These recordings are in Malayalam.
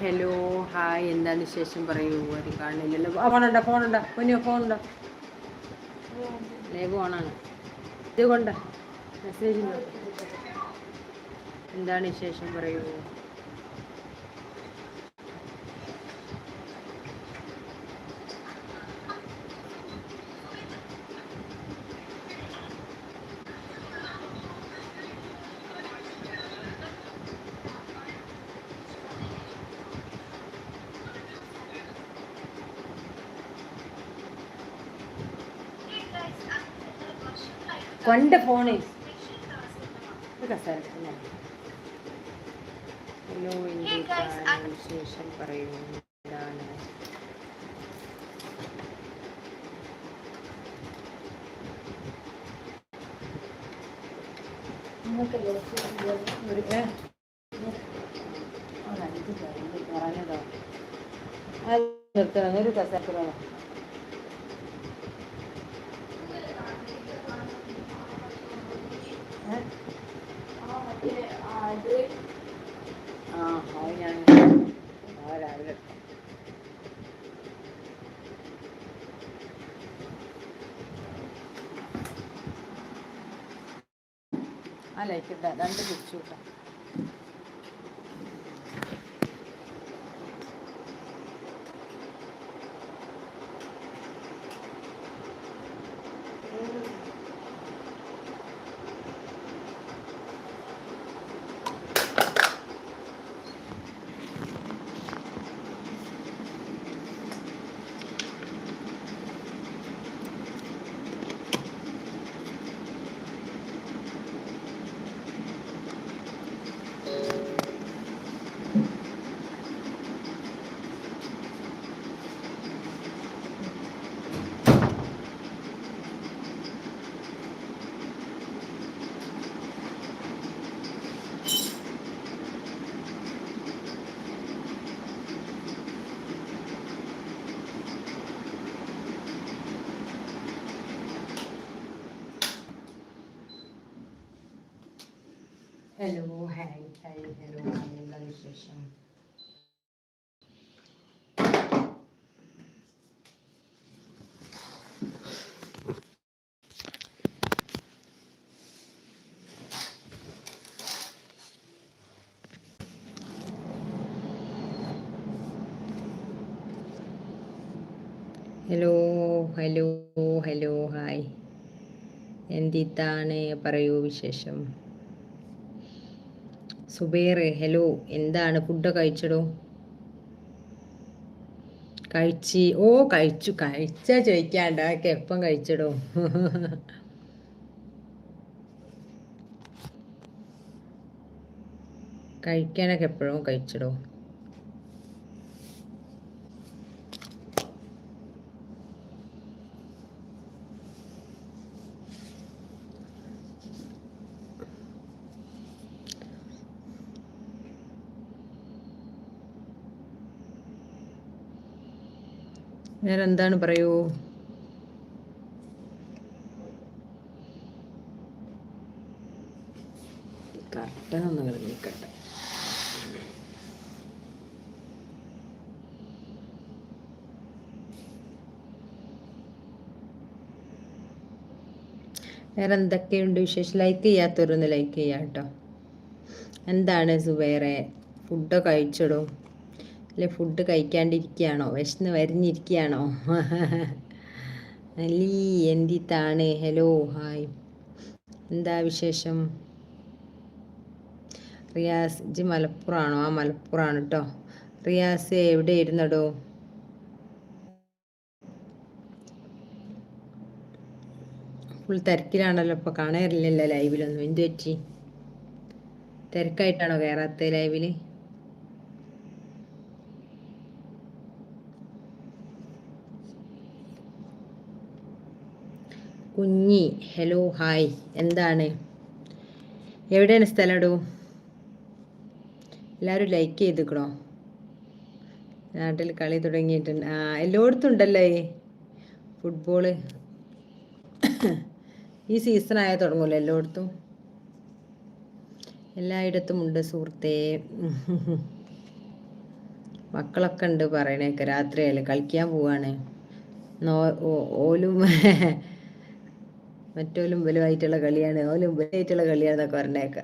ഹലോ ഹായ് എന്താണ് വിശേഷം പറയൂ? അത് കാണില്ലല്ലോ. ആ ഫോണുണ്ടോ ഫോണുണ്ടോ. പൊന്നിയോ ഫോണുണ്ടോ. ലൈവ് ഓണാണ്. ഇത് കൊണ്ട. മെസ്സേജ് എന്താണ് വിശേഷം പറയൂ? കൊണ്ട ഫോണിൽ ഹലോ വിശേഷം പറയുന്നു. എന്താണ്? ഒരു ഏ? ആ, ഇത് കഴിഞ്ഞ് പറഞ്ഞതോ. ആ, നിർത്തണം ഒരു കസേരത്തിലാണ് ഏ? ആ അത് ഞാൻ ആ രാവിലെ എടുക്കാം. ആ ലൈക്ക് ഇട്ടാ രണ്ട് തിരിച്ചു വിട്ടാ ഹലോ ഹായ് ഹായ് ഹലോ എന്താ വിശേഷം ഹലോ ഹലോ ഹലോ ഹായ് എന്തിത്താണ് പറയൂ വിശേഷം? സുബേർ ഹലോ എന്താണ്? ഫുഡ് കഴിച്ചടോ? കഴിച്ച് ഓ കഴിച്ചു. കഴിച്ച ചോദിക്കാണ്ട. എപ്പം കഴിച്ചടോ? കഴിക്കാനൊക്കെ എപ്പോഴും കഴിച്ചടോ? വേറെ എന്താണ് പറയൂ? നിൽക്കട്ടെ വേറെ എന്തൊക്കെയുണ്ട് വിശേഷം? ലൈക്ക് ചെയ്യാത്തവരൊന്ന് ലൈക്ക് ചെയ്യാം കേട്ടോ എന്താണ് സുബേറെ? ഫുഡൊക്കെ കഴിച്ചിടും? അല്ലെ ഫുഡ് കഴിക്കാണ്ടിരിക്കുകയാണോ? വിശന്ന് വരിഞ്ഞിരിക്കുകയാണോ? അലി എന്തിത്താണ്? ഹലോ ഹായ് എന്താ വിശേഷം? റിയാസ് ജി മലപ്പുറമാണോ ആ മലപ്പുറമാണ് കേട്ടോ റിയാസ് എവിടെ ഇരുന്നടോ ഫുൾ തിരക്കിലാണല്ലോ ഇപ്പോൾ കാണാറില്ലല്ലോ ലൈവിലൊന്നും എന്ത് പറ്റി തിരക്കായിട്ടാണോ കയറാത്ത ലൈവിൽ കുഞ്ഞി. ഹലോ ഹായ് എന്താണ്? എവിടെയാണ് സ്ഥലം ഇടൂ? എല്ലാവരും ലൈക്ക് ചെയ്തിക്കണോ? നാട്ടിൽ കളി തുടങ്ങിയിട്ടുണ്ട് ആ എല്ലായിടത്തും ഉണ്ടല്ലേ? ഫുട്ബോൾ ഈ സീസൺ ആയാൽ തുടങ്ങൂല്ലോ എല്ലായിടത്തും? എല്ലായിടത്തും ഉണ്ട് സുഹൃത്തേ. മക്കളൊക്കെ ഉണ്ട് പറയണേക്ക്. രാത്രിയായാലും കളിക്കാൻ പോവാണ്. ഓലും മറ്റോലും വലുതായിട്ടുള്ള കളിയാണ് ഓലും വലുതായിട്ടുള്ള കളിയാണെന്നൊക്കെ പറഞ്ഞേക്ക.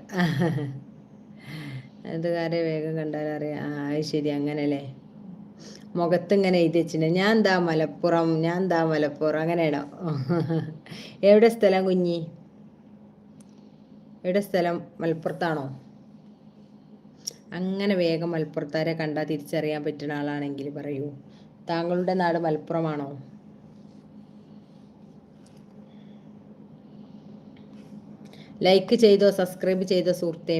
അതുകാരെ വേഗം കണ്ടാലറിയാം ആ ശരി അങ്ങനല്ലേ? മുഖത്ത് ഇങ്ങനെ എഴുതി വെച്ചിട്ടുണ്ട്. ഞാൻ എന്താ മലപ്പുറം ഞാൻ എന്താ മലപ്പുറം അങ്ങനെയാണോ? എവിടെ സ്ഥലം കുഞ്ഞി? എവിടെ സ്ഥലം? മലപ്പുറത്താണോ? അങ്ങനെ വേഗം മലപ്പുറത്താരെ കണ്ടാൽ തിരിച്ചറിയാൻ പറ്റുന്ന ആളാണെങ്കിൽ പറയൂ. താങ്കളുടെ നാട് മലപ്പുറമാണോ? ലൈക്ക് ചെയ്തോ സബ്സ്ക്രൈബ് ചെയ്തോ സുഹൃത്തെ.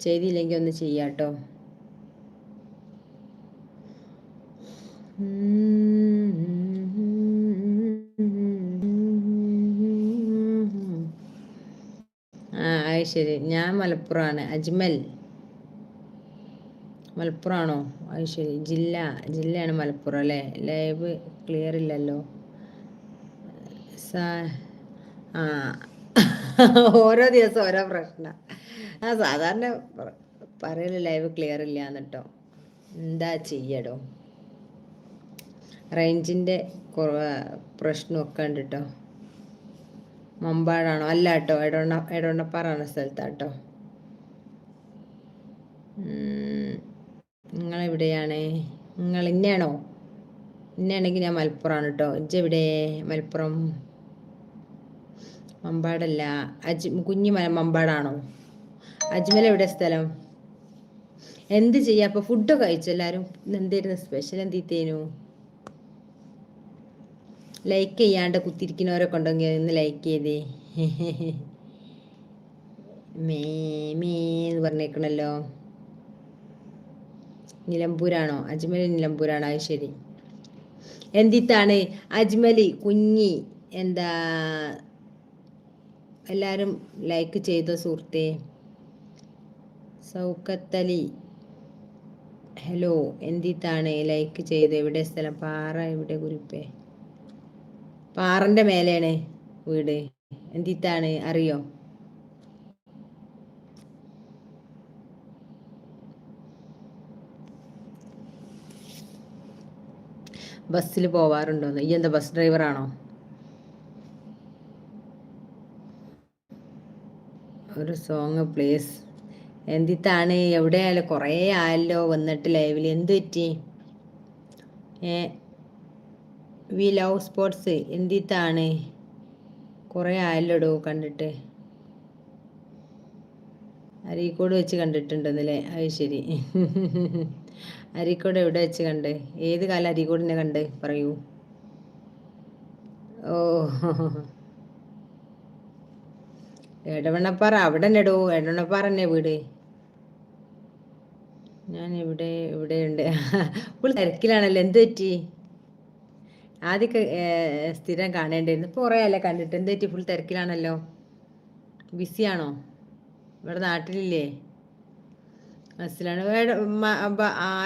ചെയ്തില്ലെങ്കിൽ ഒന്ന് ചെയ്യാട്ടോ. ആ ശരി. ഞാൻ മലപ്പുറമാണ്. അജ്മൽ. മലപ്പുറമാണോ അത് ശരി. ജില്ല. ജില്ലയാണ് മലപ്പുറം അല്ലേ? ലൈവ് ക്ലിയർ ഇല്ലല്ലോ. സാ ഓരോ ദിവസം ഓരോ പ്രശ്നം. ആ സാധാരണ പറയൽ ലൈവ് ക്ലിയർ ഇല്ല എന്നിട്ടോ എന്താ ചെയ്യടോ? റേഞ്ചിന്റെ പ്രശ്നമൊക്കെ ഉണ്ട് കേട്ടോ മമ്പാടാണോ? അല്ല കേട്ടോ എടോണ്ണ എടോണ്ണപ്പാറാണ് സ്ഥലത്താട്ടോ നിങ്ങളെവിടെയാണ്? നിങ്ങൾ ഇന്നയാണോ? ഇന്നയാണെങ്കിൽ ഞാൻ മലപ്പുറമാണ് കേട്ടോ ഇജ്ജെവിടെ? മലപ്പുറം? മമ്പാടല്ല. അജ് കുഞ്ഞു മമ്പാടാണോ? അജ്മൽ എവിടെ സ്ഥലം? എന്ത് ചെയ്യാ? അപ്പൊ ഫുഡ് കഴിച്ചു എല്ലാരും? എന്തായിരുന്നു സ്പെഷ്യൽ എന്തിത്തേനു ലൈക്ക് ചെയ്യാണ്ട് കുത്തിരിക്കുന്നവരൊക്കെ ഉണ്ടെങ്കിൽ ഒന്ന് ലൈക്ക് ചെയ്തേ. മേ മേ എന്ന് പറഞ്ഞേക്കണല്ലോ. നിലമ്പൂരാണോ? അജ്മൽ നിലമ്പൂരാണോ അത് ശരി. എന്തിത്താണ്? അജ്മലി കുഞ്ഞി എന്താ എല്ലാവരും ലൈക്ക് ചെയ്ത സുഹൃത്തെ? സൗക്കത്തലി. ഹലോ എന്തിത്താണ് ലൈക്ക് ചെയ്ത്? എവിടെ സ്ഥലം? പാറ എവിടെ കുറിപ്പേ പാറന്റെ മേലെയാണ് വീട്. എന്തിത്താണ്? അറിയോ? ബസ്സിൽ പോവാറുണ്ടോന്ന്? ഈ എന്താ ബസ് ഡ്രൈവറാണോ ഒരു സോങ് പ്ലീസ് എന്തിത്താണ്? എവിടെയായാലും കുറേ ആയല്ലോ വന്നിട്ട് ലൈവിൽ എന്ത് പറ്റി? വി ലവ് സ്പോർട്സ് എന്തിത്താണ്? കുറേ ആയല്ലോടോ കണ്ടിട്ട്. അരീക്കോട് വെച്ച് കണ്ടിട്ടുണ്ടെന്നല്ലേ? അത് ശരി. അരീക്കോട് എവിടെ വെച്ച് കണ്ട്? ഏത് കാലം അരീക്കോടിനെ കണ്ട്? പറയൂ. ഓ. എടവണ്ണപ്പാറ അവിടെ നെടോ എടവണ്ണപ്പാറ തന്നെ വീട്? ഞാൻ ഇവിടെ ഇവിടെ ഉണ്ട് ഫുൾ തിരക്കിലാണല്ലോ. എന്ത് പറ്റി? ആദ്യമൊക്കെ സ്ഥിരം കാണേണ്ടിയിരുന്നു. ഇപ്പോൾ കുറേ അല്ലേ കണ്ടിട്ട്? എന്ത് പറ്റി? ഫുൾ തിരക്കിലാണല്ലോ. ബിസിയാണോ? ഇവിടെ നാട്ടിലില്ലേ? ബസ്സിലാണ്.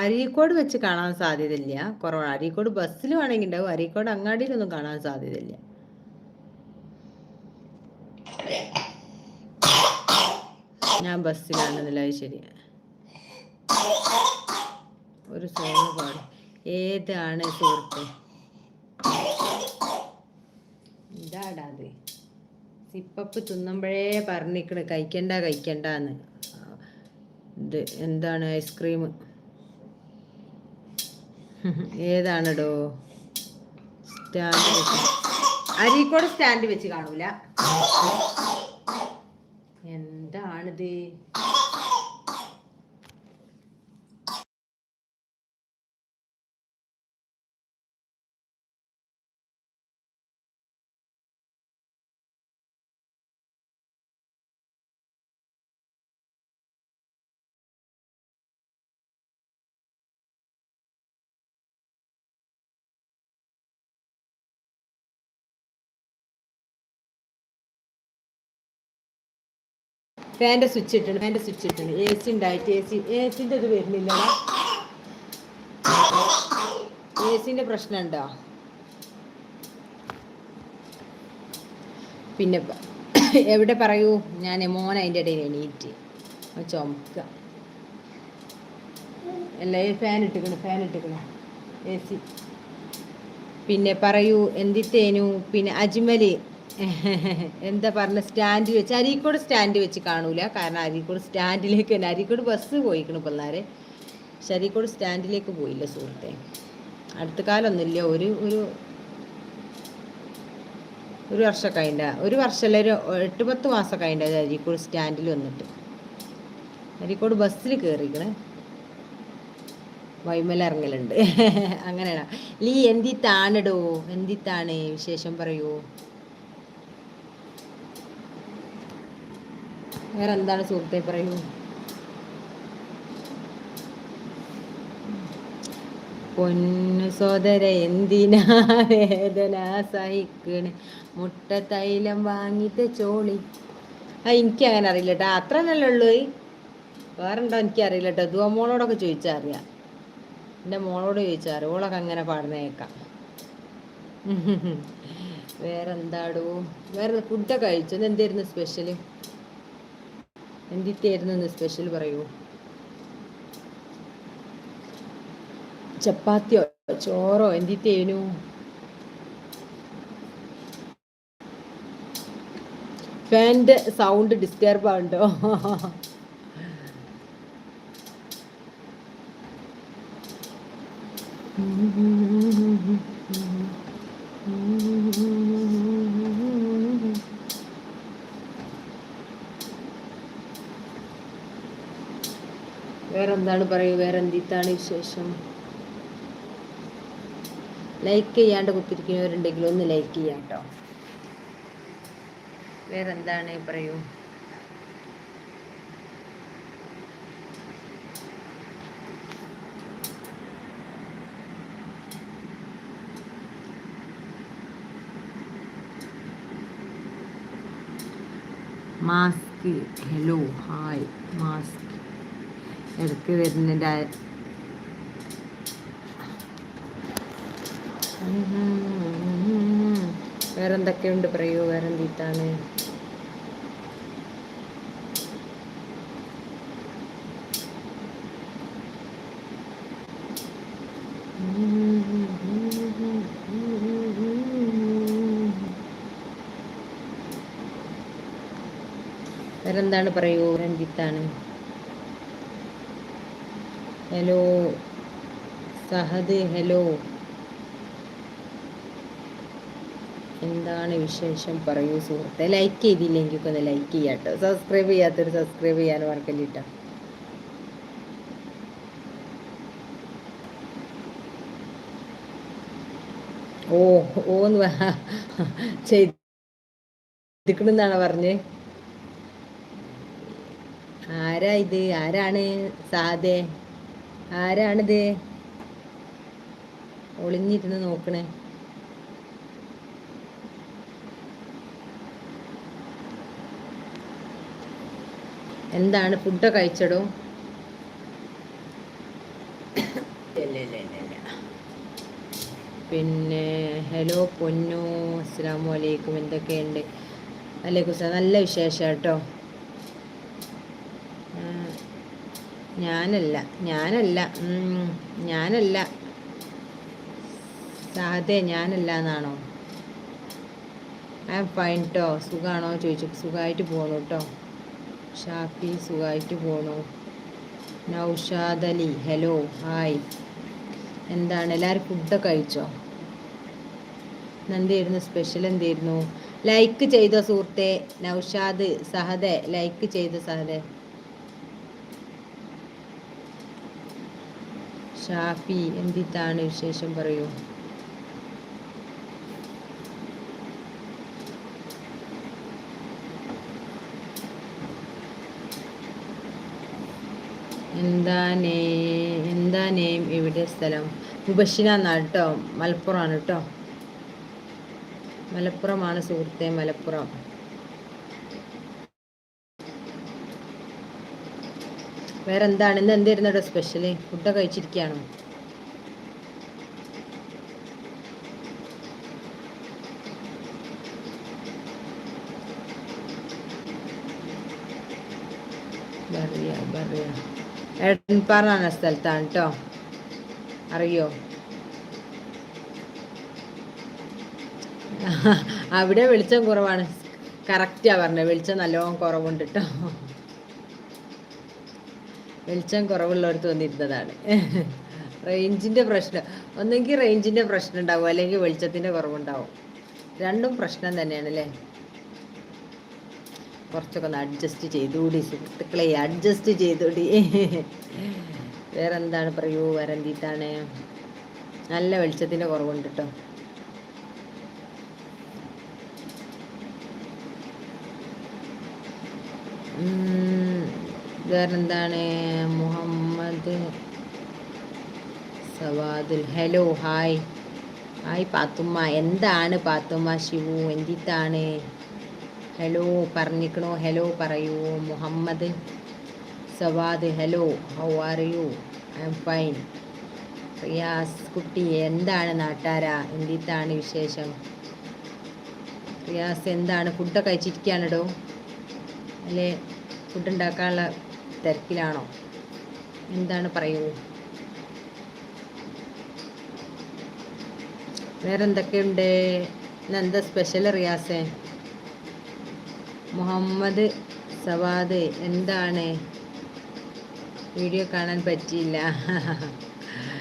അരീക്കോട് വെച്ച് കാണാൻ സാധ്യതയില്ല. കുറവാണ് അരീക്കോട് ബസ്സിൽ വേണമെങ്കിൽ ഉണ്ടാവും. അരീക്കോട് അങ്ങാടിയിലൊന്നും കാണാൻ സാധ്യതയില്ല. ഞാൻ ബസ്സിലാണെന്നില്ല ശരി. ഒരു സോങ് പാടും. ഏതാണ് സുഹൃത്ത്? ഇതാടാ അത്? സിപ്പപ്പ് തിന്നുമ്പോഴേ പറഞ്ഞിക്കണ് കഴിക്കണ്ട കഴിക്കണ്ടെന്ന്. ഇത് എന്താണ് ഐസ്ക്രീം? ഏതാണെടോ? സ്റ്റാൻഡ് വെച്ച്. അരീക്കോട് സ്റ്റാൻഡ് വെച്ച് കാണൂല. and they ഫാന്റെ സ്വിച്ച് ഇട്ടുണ്ട് ഫാന്റെ സ്വിച്ച് ഇട്ടുണ്ട് എ സി ഉണ്ടായിട്ട് എ സി എ സിന്റെ ഇത് വരുന്നില്ല എ സിന്റെ പ്രശ്നം ഉണ്ടോ പിന്നെ എവിടെ പറയൂ? ഞാൻ മോൻ അതിന്റെ ഇടയിൽ എണീറ്റ് ചുമക്ക. അല്ല ഫാൻ ഇട്ടിക്കണ് ഫാൻ ഇട്ടിക്കണ്. എ സി പിന്നെ പറയൂ എന്തിത്തേനു? പിന്നെ അജ്മൽ എന്താ പറഞ്ഞ സ്റ്റാൻഡ് വെച്ച് അരീക്കോട് സ്റ്റാൻഡ് വെച്ച് കാണൂല. കാരണം അരീക്കോട് സ്റ്റാൻഡിലേക്ക് തന്നെ അരീക്കോട് ബസ് പോയിക്കണ് പിള്ളേരെ. പക്ഷെ അരീക്കോട് സ്റ്റാൻഡിലേക്ക് പോയില്ല സുഹൃത്തെ. അടുത്ത കാലമൊന്നുമില്ല ഒരു ഒരു ഒരു വർഷമൊക്കെ അതിന്റെ ഒരു വർഷമല്ല ഒരു എട്ട് പത്ത് മാസമൊക്കെ അതിന്റെ അരീക്കോട് സ്റ്റാൻഡിൽ വന്നിട്ട്. അരീക്കോട് ബസ്സിൽ കയറിക്കണേ വൈമല ഇറങ്ങലുണ്ട് അങ്ങനെയാണ്. ലീ എൻദി താണേ വിശേഷം പറയൂ. വേറെ എന്താണ് സുഹൃത്തെ പറയൂ? പൊന്നു സോദര എന്തിനാ വേദന സഹിക്കണ്? മുട്ട തൈലം വാങ്ങിത്തെ ചോളി. ആ എനിക്ക് അങ്ങനെ അറിയില്ല കേട്ടോ അത്ര നല്ല ഉള്ളൂ? വേറെണ്ടോ എനിക്ക് അറിയില്ല കേട്ടോ ദുവ മോളോടൊക്കെ ചോദിച്ചാൽ അറിയാം. എന്റെ മോളോട് ചോദിച്ചാൽ അറിയാം. ഓളൊക്കെ അങ്ങനെ പാടുന്നേക്കാം. വേറെന്താടോ? വേറെ ഫുഡൊക്കെ കഴിച്ചു? എന്തായിരുന്നു സ്പെഷ്യൽ എന്തിട്ടായിരുന്നു സ്പെഷ്യൽ പറയൂ. ചപ്പാത്തിയോ ചോറോ എന്തിത്തേനു ഫാന്റെ സൗണ്ട് ഡിസ്റ്റർബ് ആണ്ടോ വേറെന്താണ് പറയുക? വേറെ എന്തിത്താണ് വിശേഷം? ലൈക്ക് ചെയ്യാണ്ട് കുത്തിരിക്കുന്നവരുണ്ടെങ്കിൽ ഒന്ന് ലൈക്ക് ചെയ്യാം കേട്ടോ വേറെന്താണ് പറയൂ? മാസ്ക് ഹലോ ഹായ് മാസ്ക് ഇടയ്ക്ക് വരുന്നുണ്ട് വേറെന്തൊക്കെയുണ്ട് പറയൂ? വേറെന്തിട്ടാണ്? വേറെന്താണ് പറയൂ? രഞ്ജിത്താണ് ഹലോ സഹദ് ഹലോ. എന്താണ് വിശേഷം? പറയൂ സുഹൃത്തെ. ലൈക്ക് ചെയ്തില്ലെങ്കിൽ ഒന്ന് ലൈക്ക് ചെയ്യാട്ടോ. സബ്സ്ക്രൈബ് ചെയ്യാത്തൊരു സബ്സ്ക്രൈബ് ചെയ്യാൻ മറക്കല്ലിട്ടോ. ഓ ഓന്ന് ചെയ്തിക്കണെന്നാണ് പറഞ്ഞ്? ആരാ ഇത്? ആരാണ് സാധേ ആരാണിത്? ഒളിഞ്ഞിരുന്ന് നോക്കണേ. എന്താണ് ഫുഡ് കഴിച്ചടോ? പിന്നെ ഹലോ പൊന്നു അസ്സാം വലൈക്കും എന്തൊക്കെയുണ്ട്? വലൈക്കും സാർ നല്ല വിശേഷം കേട്ടോ. ഞാനല്ല ഞാനല്ല ഞാനല്ല. സാധേ ഞാനല്ല എന്നാണോ? എം ഫൈൻ കേട്ടോ സുഖമാണോ ചോദിച്ചു. സുഖമായിട്ട് പോകണു കേട്ടോ ഷാഫി സുഖമായിട്ട് പോണു. Naushad Ali hello hi. എന്താണ്? എല്ലാവരും ഫുഡൊക്കെ കഴിച്ചോ? എന്തായിരുന്നു സ്പെഷ്യൽ എന്തായിരുന്നു? ലൈക്ക് ചെയ്തോ സുഹൃത്തെ. നൗഷാദ് സഹദെ ലൈക്ക് ചെയ്ത സഹദെ. ഷാഫി എന്തിട്ടാണ് വിശേഷം പറയൂ? എന്താ നേ എന്താ നെയിം എവിടെ സ്ഥലം മുബഷിന എന്നാണ് കേട്ടോ മലപ്പുറമാണ് കേട്ടോ മലപ്പുറമാണ് സുഹൃത്തെ മലപ്പുറം. വേറെ എന്താണ് ഇന്ന് എന്തായിരുന്നു ഇവിടെ സ്പെഷ്യൽ ഫുഡൊക്കെ കഴിച്ചിരിക്കുകയാണോ? എടൻപാറ എന്ന സ്ഥലത്താണ് കേട്ടോ അറിയോ? അവിടെ വെളിച്ചം കുറവാണ്. കറക്റ്റാ പറഞ്ഞത്. വെളിച്ചം നല്ലോണം കുറവുണ്ട് കേട്ടോ വെളിച്ചം കുറവുള്ളവർക്ക് വന്നിരുന്നതാണ്. റേഞ്ചിന്റെ പ്രശ്നം. ഒന്നെങ്കിൽ റേഞ്ചിന്റെ പ്രശ്നം ഉണ്ടാവും അല്ലെങ്കിൽ വെളിച്ചത്തിന്റെ കുറവുണ്ടാവും. രണ്ടും പ്രശ്നം തന്നെയാണ് അല്ലേ? കുറച്ചൊക്കെ ഒന്ന് അഡ്ജസ്റ്റ് ചെയ്തുകൂടി സുഹൃത്തുക്കളെ അഡ്ജസ്റ്റ് ചെയ്തുകൂടി വേറെ എന്താണ് പറയൂ? വേറെ എന്തിട്ടാണ് നല്ല വെളിച്ചത്തിന്റെ കുറവുണ്ട് കേട്ടോ വേറെന്താണ്? Muhammad സവാദുൽ. Hello hi hi Pathumma. എന്താണ് പാത്തുമ്മ ശിവു? എന്തിത്താണ്? ഹലോ പറഞ്ഞിക്കണോ? ഹലോ പറയൂ. Muhammad Sawad hello how are you I am fine Riyas കുട്ടി എന്താണ് നാട്ടാര? എന്തിത്താണ് വിശേഷം? റിയാസ് എന്താണ്? ഫുഡൊക്കെ കഴിച്ചിരിക്കുകയാണിടോ? അല്ലേ? ഫുഡ് ഉണ്ടാക്കാനുള്ള തിരക്കിലാണോ? എന്താണ് പറയൂ വേറെ എന്തൊക്കെയുണ്ട് എന്താ സ്പെഷ്യൽ റിയാസേ? മുഹമ്മദ് സവാദ് എന്താണ്? വീഡിയോ കാണാൻ പറ്റിയില്ല.